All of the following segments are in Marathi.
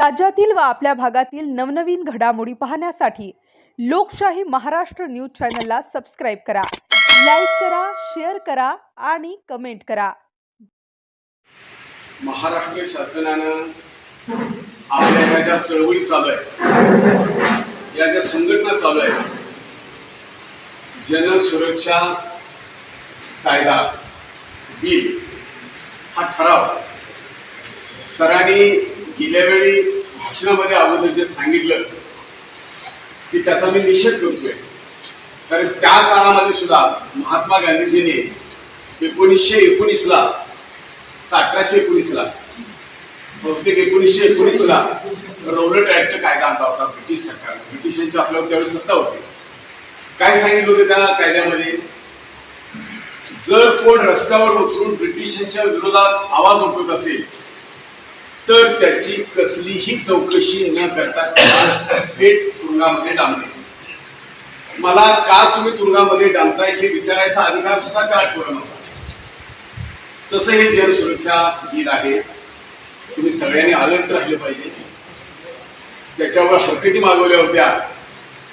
राज्यातील व आपल्या भागातील नवनवीन घडामोडी पाहण्यासाठी लोकशाही महाराष्ट्र न्यूज चॅनलला सबस्क्राईब करा लाईक करा शेअर करा आणि कमेंट करा. महाराष्ट्र शासनानं आपल्या ह्या ज्या चळवळी चालू आहे या ज्या संघटना चालू आहे जनसुरक्षा कायदा बिल हा ठराव सरांनी गेल्या वेळी भाषणामध्ये अगोदर जे सांगितलं की त्याचा मी निषेध करतोय. कारण त्या काळामध्ये सुद्धा महात्मा गांधीजींनी एकोणीसशे एकोणीसला का अठराशे एकोणीसला बहुतेक एकोणीसशे एकोणीसला रोलट ऍक्ट कायदा आणला होता ब्रिटिश सरकार ब्रिटिशांची आपल्यावर त्यावेळी सत्ता होती. काय सांगितलं होतं त्या कायद्यामध्ये? जर कोण रस्त्यावर उतरून ब्रिटिशांच्या विरोधात आवाज उठवत असेल तर त्याची कसलीही चौकशी न करता थेट तुरुंगामध्ये डांबले मला का तुम्ही तुरुंगामध्ये डांबताय हे विचारायचा अधिकार सुद्धा का आठवडा नव्हता. तसं हे जनसुरक्षा बिल आहे. तुम्ही सगळ्यांनी अलर्ट राहिले पाहिजे. त्याच्यावर हरकती मागवल्या होत्या.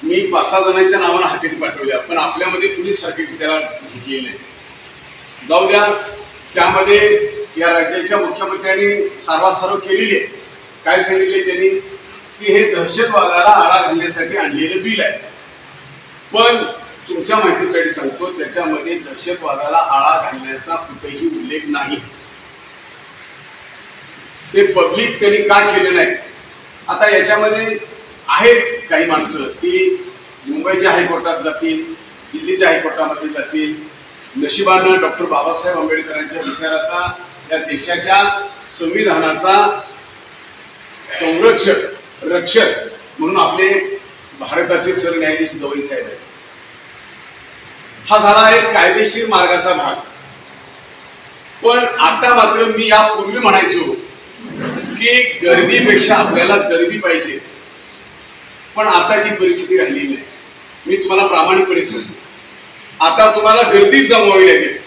मी पाच सहा जणांच्या नावानं हरकती पाठवल्या पण आपल्यामध्ये तुम्हीच हरकती त्याला घेतली जाऊ द्या. त्यामध्ये या राज्याच्या मुख्यमंत्र्यांनी सारवासारव केलेली आहे. काय सांगितले त्यांनी? की हे दहशतवादाला आळा घालण्यासाठी आणलेलं बिल आहे. पण तुमच्या माहितीसाठी सांगतो त्याच्यामध्ये दहशतवादाला आळा घालण्याचा कुठेही उल्लेख नाही. ते पब्लिक त्यांनी का केले नाही? आता याच्यामध्ये आहेत काही माणसं की मुंबईच्या हायकोर्टात जातील दिल्लीच्या हायकोर्टामध्ये जातील. नशिबानं डॉक्टर बाबासाहेब आंबेडकरांच्या विचाराचा या देशाच्या संविधानाचा संरक्षक रक्षक म्हणून आपले भारताचे सरन्यायाधीश गवई साहेब आहेत. हा झाला एक कायदेशीर मार्गाचा भाग. पण आता मात्र मी यापूर्वी म्हणायचो की गर्दीपेक्षा आपल्याला गर्दी पाहिजे. पण आता ती परिस्थिती राहिलेली नाही. मी तुम्हाला प्रामाणिकपणे सांगतो. आता तुम्हाला गर्दीच जमवावी लागेल.